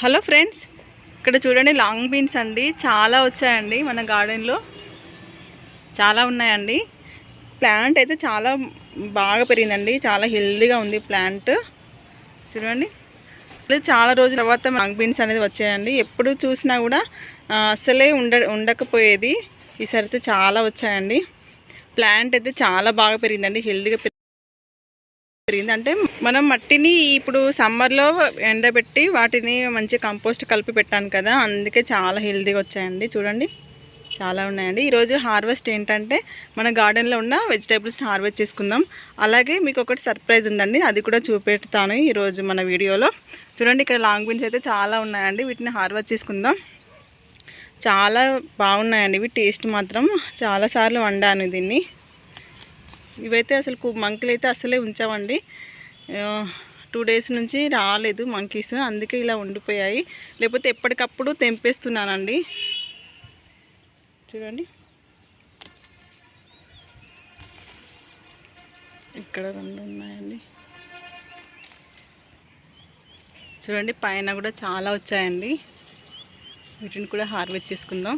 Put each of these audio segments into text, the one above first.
Hello friends ఇక్కడ చూడండి long beans అండి. చాలా వచ్చాయండి మన గార్డెన్లో. చాలా ఉన్నాయండి. ప్లాంట్ అయితే చాలా బాగా పెరిగిందండి. చాలా హెల్దీగా ఉంది ప్లాంట్. చూడండి. చాలా రోజుల తర్వాత లాంగ్ బీన్స్ అనేది వచ్చాయండి. ఎప్పుడు చూసినా కూడా అసలే ఉండ ఉండకపోయేది. ఈసారి అయితే చాలా వచ్చాయండి. ప్లాంట్ అయితే చాలా బాగా పెరిగిందండి. హెల్దీగా పెరిగింది అంటే మనం మట్టిని ఇప్పుడు సమ్మర్లో ఎండబెట్టి వాటిని మంచి కంపోస్ట్ కలిపి పెట్టాను కదా అందుకే చాలా హెల్తీగా వచ్చాయండి. చూడండి చాలా ఉన్నాయండి. ఈరోజు హార్వెస్ట్ ఏంటంటే మన గార్డెన్లో ఉన్న వెజిటేబుల్స్ని హార్వెస్ట్ చేసుకుందాం. అలాగే మీకు ఒకటి సర్ప్రైజ్ ఉందండి అది కూడా చూపెడతాను ఈరోజు మన వీడియోలో. చూడండి ఇక్కడ లాంగ్ బీన్స్ అయితే చాలా ఉన్నాయండి వీటిని హార్వెస్ట్ చేసుకుందాం. చాలా బాగున్నాయండి ఇవి టేస్ట్ మాత్రం. చాలాసార్లు వండాను దీన్ని. ఇవైతే అసలు మంకీలు అయితే అసలే ఉంచామండి. టూ డేస్ నుంచి రాలేదు మంకీస్ అందుకే ఇలా ఉండిపోయాయి. లేకపోతే ఎప్పటికప్పుడు తెంపేస్తున్నానండి. చూడండి. ఇక్కడ రెండు ఉన్నాయండి. చూడండి పైన కూడా చాలా వచ్చాయండి. వీటిని కూడా హార్వెస్ట్ చేసుకుందాం.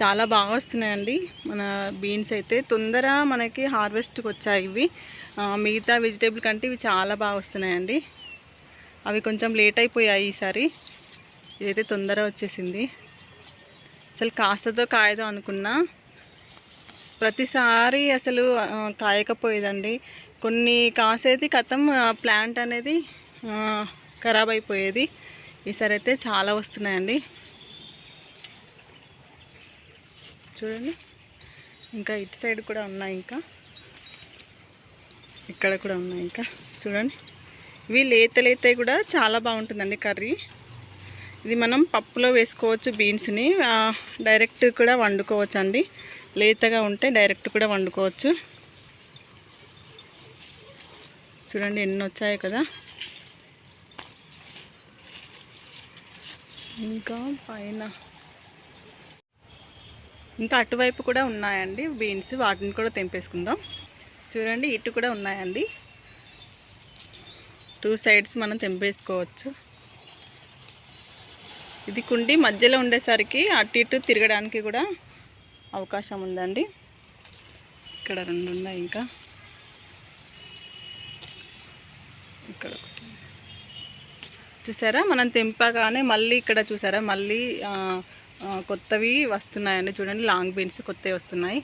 చాలా బాగా వస్తున్నాయండి. మన బీన్స్ అయితే తొందర మనకి హార్వెస్ట్కి వచ్చాయి ఇవి మిగతా వెజిటేబుల్ కంటే ఇవి చాలా బాగా వస్తున్నాయండి. అవి కొంచెం లేట్ అయిపోయాయి ఈసారి. ఇదైతే తొందర వచ్చేసింది. అసలు కాస్తతో కాయదో అనుకున్నా ప్రతిసారి అసలు కాయకపోయేదండి. కొన్ని కాసేది కథం ప్లాంట్ అనేది ఖరాబ్ అయిపోయేది. ఈసారి అయితే చాలా వస్తున్నాయండి. చూడండి. ఇంకా ఇటు సైడ్ కూడా ఉన్నాయి ఇంకా. ఇక్కడ కూడా ఉన్నాయి ఇంకా. చూడండి. ఇవి లేత లేత కూడా చాలా బాగుంటుందండి కర్రీ. ఇది మనం పప్పులో వేసుకోవచ్చు బీన్స్ని. డైరెక్ట్ కూడా వండుకోవచ్చు అండి లేతగా ఉంటే డైరెక్ట్ కూడా వండుకోవచ్చు. చూడండి ఎన్ని వచ్చాయి కదా. ఇంకా పైన ఇంకా అటువైపు కూడా ఉన్నాయండి. బీన్స్ వాటిని కూడా తెంపేసుకుందాం. చూడండి ఇటు కూడా ఉన్నాయండి. టూ సైడ్స్ మనం తెంపేసుకోవచ్చు. ఇది కుండి మధ్యలో ఉండేసరికి అటు ఇటు తిరగడానికి కూడా అవకాశం ఉందండి. ఇక్కడ రెండు ఉన్నాయి ఇంకా. ఇక్కడ ఒకటి. చూసారా? మనం తెంపగానే మళ్ళీ ఇక్కడ చూసారా? మళ్ళీ కొత్తవి వస్తున్నాయండి చూడండి. లాంగ్ బీన్స్ కొత్తవి వస్తున్నాయి.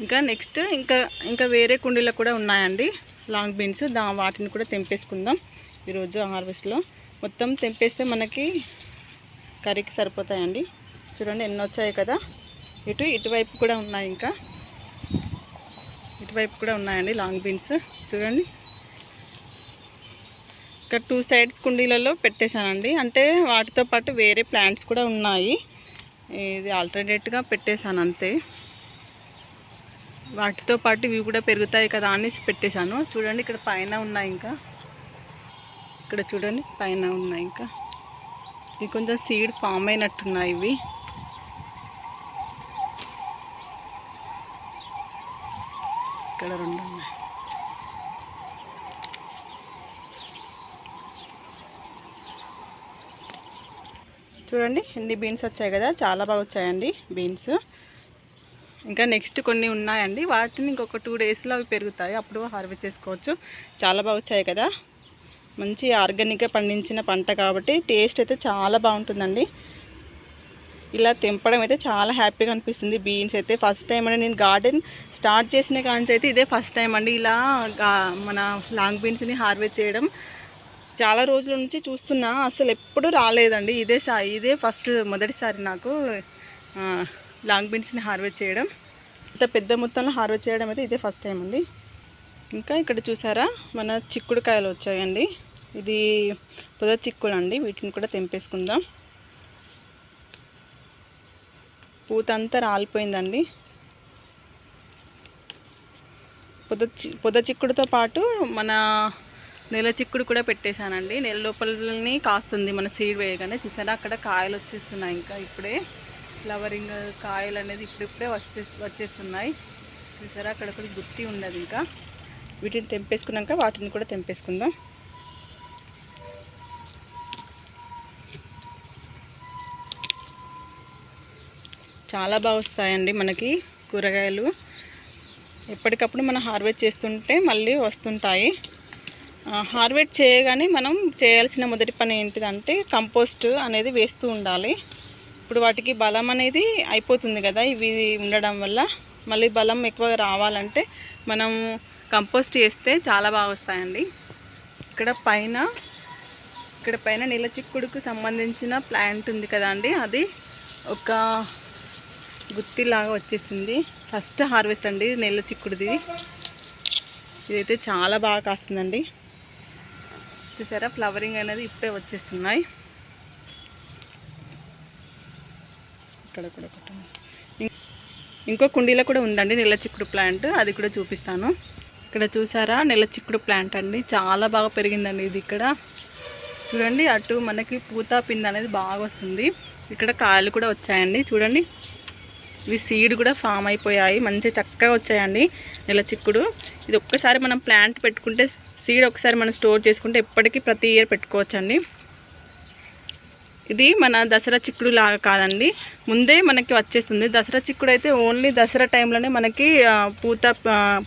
ఇంకా నెక్స్ట్ ఇంకా ఇంకా వేరే కుండీలో కూడా ఉన్నాయండి. లాంగ్ బీన్స్ దా వాటిని కూడా తెంపేసుకుందాం ఈరోజు హార్వెస్ట్లో. మొత్తం తెంపేస్తే మనకి కర్రీకి సరిపోతాయండి. చూడండి ఎన్ని వచ్చాయి కదా. ఇటు ఇటువైపు కూడా ఉన్నాయి ఇంకా. ఇటువైపు కూడా ఉన్నాయండి లాంగ్ బీన్స్ చూడండి. ఇక్కడ టూ సైడ్స్ కుండీలలో పెట్టేశానండి. అంటే వాటితో పాటు వేరే ప్లాంట్స్ కూడా ఉన్నాయి. ఇది ఆల్టర్నేట్గా పెట్టేశాను అంతే వాటితో పాటు ఇవి కూడా పెరుగుతాయి కదా అనేసి పెట్టేశాను. చూడండి ఇక్కడ పైన ఉన్నాయి ఇంకా. ఇక్కడ చూడండి పైన ఉన్నాయి ఇంకా. ఇవి కొంచెం సీడ్ ఫామ్ అయినట్టున్నాయి ఇవి. ఇక్కడ రెండు ఉన్నాయి చూడండి ఎన్ని బీన్స్ వచ్చాయి కదా? చాలా బాగా వచ్చాయండి బీన్స్ ఇంకా నెక్స్ట్ కొన్ని ఉన్నాయండి. వాటిని ఇంకొక టూ డేస్లో అవి పెరుగుతాయి. అప్పుడు హార్వెస్ట్ చేసుకోవచ్చు. చాలా బాగా వచ్చాయి కదా? మంచి ఆర్గానిక్గా పండించిన పంట కాబట్టి టేస్ట్ అయితే చాలా బాగుంటుందండి. ఇలా తెంపడం అయితే చాలా హ్యాపీగా అనిపిస్తుంది బీన్స్ అయితే. ఫస్ట్ టైం అండి నేను గార్డెన్ స్టార్ట్ చేసిన కాంచి అయితే ఇదే ఫస్ట్ టైం అండి. ఇలా మన లాంగ్ బీన్స్ని హార్వెస్ట్ చేయడం చాలా రోజుల నుంచి చూస్తున్నా. అసలు ఎప్పుడు రాలేదండి. ఇదే సా ఇదే ఫస్ట్ మొదటిసారి నాకు లాంగ్ బీన్స్ని హార్వెస్ట్ చేయడం. ఇంత పెద్ద మొత్తంలో హార్వెస్ట్ చేయడం అయితే ఇదే ఫస్ట్ టైం అండి. ఇంకా ఇక్కడ చూసారా? మన చిక్కుడుకాయలు వచ్చాయండి. ఇది పొద చిక్కుడు అండి వీటిని కూడా తెంపేసుకుందాం. పూత అంతా రాలిపోయిందండి. పొద పొద చిక్కుడుతో పాటు మన నెల చిక్కుడు కూడా పెట్టేశానండి. నెల లోపలని కాస్తుంది మన సీడ్ వేయగానే. చూసారా? అక్కడ కాయలు వచ్చేస్తున్నాయి ఇంకా ఇప్పుడే. ఫ్లవరింగ్ కాయలు అనేది ఇప్పుడిప్పుడే వస్తే వచ్చేస్తున్నాయి. చూసారా? అక్కడ కూడా గుత్తి ఉండదు ఇంకా. వీటిని తెంపేసుకున్నాక వాటిని కూడా తెంపేసుకుందాం. చాలా బాగా వస్తాయండి మనకి కూరగాయలు. ఎప్పటికప్పుడు మనం హార్వెస్ట్ చేస్తుంటే మళ్ళీ వస్తుంటాయి. హార్వెస్ట్ చేయగానే మనం చేయాల్సిన మొదటి పని ఏంటిదంటే కంపోస్ట్ అనేది వేస్తూ ఉండాలి. ఇప్పుడు వాటికి బలం అనేది అయిపోతుంది కదా ఇవి ఉండడం వల్ల. మళ్ళీ బలం ఎక్కువగా రావాలంటే మనం కంపోస్ట్ చేస్తే చాలా బాగా వస్తాయండి. ఇక్కడ పైన ఇక్కడ పైన నీళ్ళ చిక్కుడుకు సంబంధించిన ప్లాంట్ ఉంది కదా అండి అది ఒక గుత్తిలాగా వచ్చేసింది. ఫస్ట్ హార్వెస్ట్ అండి నీళ్ళ చిక్కుడుది. ఇదైతే చాలా బాగా కాస్తుందండి. చూసారా? ఫ్లవరింగ్ అనేది ఇప్పుడే వచ్చేస్తున్నాయి. ఇక్కడ కూడా ఒకటి ఇంకో కుండీలో కూడా ఉందండి నెల్ల చిక్కుడు ప్లాంట్. అది కూడా చూపిస్తాను. ఇక్కడ చూసారా? నెల్ల చిక్కుడు ప్లాంట్ అండి. చాలా బాగా పెరిగిందండి ఇది ఇక్కడ. చూడండి అటు మనకి పూత పింద అనేది బాగా వస్తుంది. ఇక్కడ కాయలు కూడా వచ్చాయండి. చూడండి. ఇవి సీడ్ కూడా ఫామ్ అయిపోయాయి. మంచి చక్కగా వచ్చాయండి నెల చిక్కుడు. ఇది ఒక్కసారి మనం ప్లాంట్ పెట్టుకుంటే సీడ్ ఒకసారి మనం స్టోర్ చేసుకుంటే ఎప్పటికీ ప్రతి ఇయర్ పెట్టుకోవచ్చండి. ఇది మన దసరా చిక్కుడు లాగా కాదండి. ముందే మనకి వచ్చేస్తుంది. దసరా చిక్కుడు అయితే ఓన్లీ దసరా టైంలోనే మనకి పూత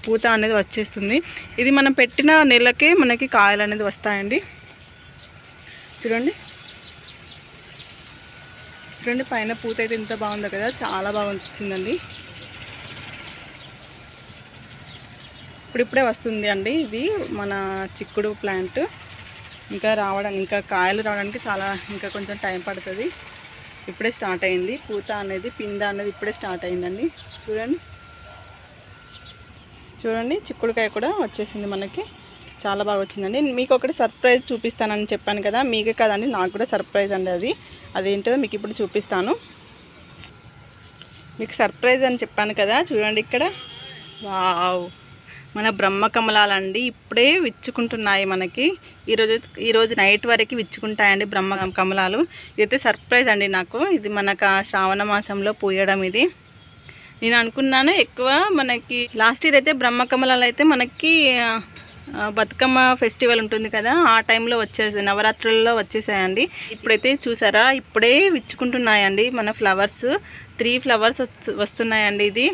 పూత అనేది వచ్చేస్తుంది. ఇది మనం పెట్టిన నెలకే మనకి కాయలు అనేది వస్తాయండి. చూడండి. చూడండి పైన పూత అయితే ఎంత బాగుందో కదా చాలా బాగా వచ్చిందండి ఇప్పుడిప్పుడే వస్తుంది అండి ఇది మన చిక్కుడు ప్లాంట్ ఇంకా రావడానికి ఇంకా కాయలు రావడానికి చాలా ఇంకా కొంచెం టైం పడుతుంది. ఇప్పుడే స్టార్ట్ అయింది. పూత అనేది పింద అనేది ఇప్పుడే స్టార్ట్ అయిందండి. చూడండి. చూడండి చిక్కుడుకాయ కూడా వచ్చేసింది మనకి. చాలా బాగా వచ్చిందండి. మీకు ఒకటి సర్ప్రైజ్ చూపిస్తానని చెప్పాను కదా మీకే కదండి నాకు కూడా సర్ప్రైజ్ అండి అది. అదేంటో మీకు ఇప్పుడు చూపిస్తాను. మీకు సర్ప్రైజ్ అని చెప్పాను కదా చూడండి ఇక్కడ. వావ్! మన బ్రహ్మ కమలాలండి ఇప్పుడే విచ్చుకుంటున్నాయి మనకి. ఈరోజు ఈరోజు నైట్ వరకు విచ్చుకుంటాయండి బ్రహ్మ కమలాలు. ఇదైతే సర్ప్రైజ్ అండి నాకు. ఇది మనకు ఆ శ్రావణ మాసంలో పూయడం ఇది. నేను అనుకున్నాను ఎక్కువ మనకి లాస్ట్ ఇయర్ అయితే బ్రహ్మ కమలాలు అయితే మనకి బతుకమ్మ ఫెస్టివల్ ఉంటుంది కదా ఆ టైంలో వచ్చేసి నవరాత్రుల్లో వచ్చేసాయండి. ఇప్పుడైతే చూసారా ఇప్పుడే విచ్చుకుంటున్నాయండి మన ఫ్లవర్స్. త్రీ ఫ్లవర్స్ వస్తున్నాయండి ఇది.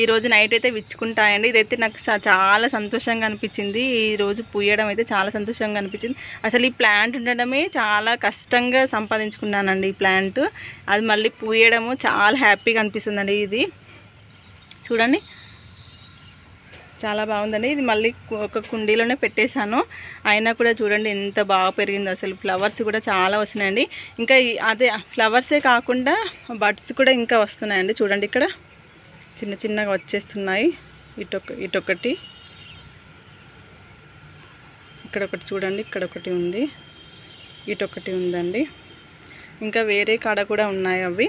ఈరోజు నైట్ అయితే విచ్చుకుంటాయండి. ఇదైతే నాకు చాలా సంతోషంగా అనిపించింది. ఈరోజు పూయడం అయితే చాలా సంతోషంగా అనిపించింది. అసలు ఈ ప్లాంట్ ఉండడమే చాలా కష్టంగా సంపాదించుకున్నానండి ఈ ప్లాంట్. అది మళ్ళీ పూయడము చాలా హ్యాపీగా అనిపిస్తుందండి ఇది. చూడండి. చాలా బాగుందండి. ఇది మళ్ళీ ఒక కుండీలోనే పెట్టేశాను. అయినా కూడా చూడండి ఎంత బాగా పెరిగిందో అసలు. ఫ్లవర్స్ కూడా చాలా వస్తున్నాయండి. ఇంకా అదే ఫ్లవర్సే కాకుండా బడ్స్ కూడా ఇంకా వస్తున్నాయండి. చూడండి ఇక్కడ. చిన్న చిన్నగా వచ్చేస్తున్నాయి. ఇటొక ఇటొకటి. ఇక్కడ ఒకటి చూడండి. ఇక్కడ ఒకటి ఉంది. ఇటొకటి ఉందండి. ఇంకా వేరే కాడ కూడా ఉన్నాయి అవి.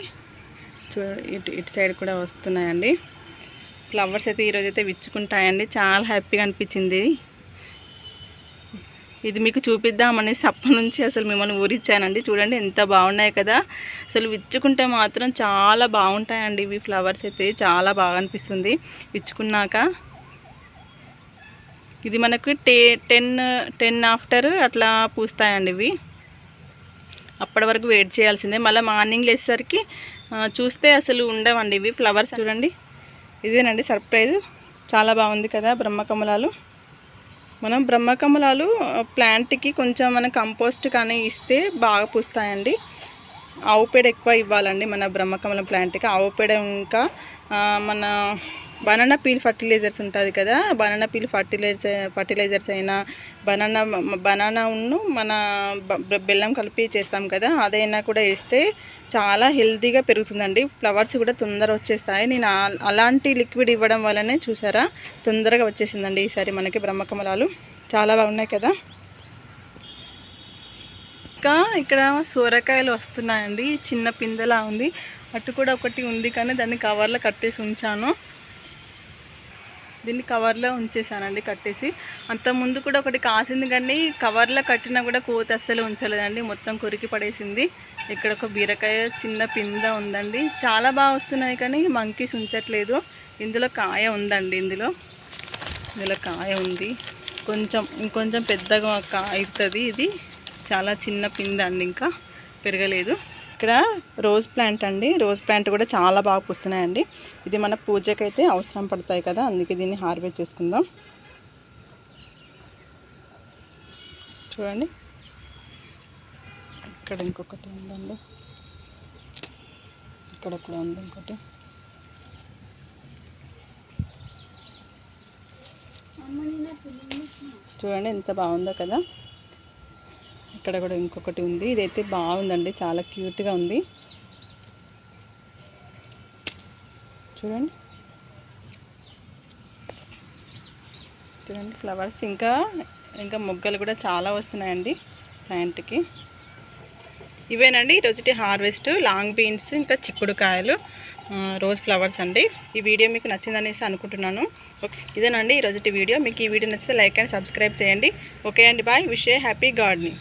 చూ ఇటు ఇటు సైడ్ కూడా వస్తున్నాయండి. ఫ్లవర్స్ అయితే ఈరోజు అయితే విచ్చుకుంటాయండి. చాలా హ్యాపీగా అనిపించింది. ఇది మీకు చూపిద్దామనేసి అప్పటి నుంచి అసలు మిమ్మల్ని ఊరిచ్చానండి. చూడండి ఎంత బాగున్నాయి కదా. అసలు విచ్చుకుంటే మాత్రం చాలా బాగుంటాయండి ఇవి ఫ్లవర్స్ అయితే. చాలా బాగా అనిపిస్తుంది విచ్చుకున్నాక. ఇది మనకు టే టెన్ టెన్ ఆఫ్టర్ అట్లా పూస్తాయండి ఇవి. అప్పటి వరకు వెయిట్ చేయాల్సిందే. మళ్ళీ మార్నింగ్ లేసేసరికి చూస్తే అసలు ఉండవండి ఇవి ఫ్లవర్స్. చూడండి. ఇదేనండి సర్ప్రైజ్. చాలా బాగుంది కదా బ్రహ్మకమలాలు మనం బ్రహ్మకమలాలు ప్లాంట్కి కొంచెం మనం కంపోస్ట్ కానీ ఇస్తే బాగా పూస్తాయండి. ఆవు పేడ ఎక్కువ ఇవ్వాలండి మన బ్రహ్మకమలం ప్లాంట్కి. ఆవు పేడ ఇంకా మన బనానా పీల్ ఫర్టిలైజర్స్ ఉంటుంది కదా బనానా పీల్ ఫర్టిలైజర్ ఫర్టిలైజర్స్ అయినా బనానా బనానా ఉన్ను మన బెల్లం కలిపి చేస్తాం కదా అదైనా కూడా వేస్తే చాలా హెల్తీగా పెరుగుతుందండి. ఫ్లవర్స్ కూడా తొందర వచ్చేస్తాయి. నేను అలాంటి లిక్విడ్ ఇవ్వడం వల్లనే చూసారా తొందరగా వచ్చేసిందండి ఈసారి మనకి బ్రహ్మకమలాలు. చాలా బాగున్నాయి కదా. ఇంకా ఇక్కడ సోరకాయలు వస్తున్నాయండి. చిన్న పిందెలా ఉంది. అటు కూడా ఒకటి ఉంది కానీ దాన్ని కవర్లో కట్టేసి ఉంచాను. దీన్ని కవర్లో ఉంచేసానండి కట్టేసి. అంతకుముందు ముందు కూడా ఒకటి కాసింది కానీ కవర్లో కట్టినా కూడా కోత అస్సలు ఉంచలేదండి. మొత్తం కొరికి పడేసింది. ఇక్కడ ఒక బీరకాయ చిన్న పింద ఉందండి. చాలా బాగా వస్తున్నాయి కానీ మంకీస్ ఉంచట్లేదు. ఇందులో కాయ ఉందండి ఇందులో. ఇందులో కాయ ఉంది. కొంచెం ఇంకొంచెం పెద్దగా కాయ అవుతుంది ఇది. చాలా చిన్న పింద అండి ఇంకా పెరగలేదు. ఇక్కడ రోజ్ ప్లాంట్ అండి రోజ్ ప్లాంట్ కూడా చాలా బాగా పూస్తున్నాయండి. ఇది మన పూజకైతే అవసరం పడతాయి కదా అందుకే దీన్ని హార్వెస్ట్ చేసుకుందాం. చూడండి. ఇక్కడ ఇంకొకటి ఉందండి. ఇక్కడ కూడా ఉంది ఇంకోటి చూడండి ఎంత బాగుందో కదా. ఇక్కడ కూడా ఇంకొకటి ఉంది. ఇదైతే బాగుందండి. చాలా క్యూట్గా ఉంది. చూడండి. చూడండి ఫ్లవర్స్. ఇంకా ఇంకా మొగ్గలు కూడా చాలా వస్తున్నాయండి ప్లాంట్కి. ఇవేనండి. ఈరోజుటి హార్వెస్ట్ లాంగ్ బీన్స్ ఇంకా చిక్కుడుకాయలు రోజ్ ఫ్లవర్స్ అండి. ఈ వీడియో మీకు నచ్చిందనేసి అనుకుంటున్నాను. ఓకే. ఇదేనండి ఈరోజుటి వీడియో. మీకు ఈ వీడియో నచ్చితే లైక్ అండ్ సబ్స్క్రైబ్ చేయండి. ఓకే అండి. బాయ్. Wish happy gardening.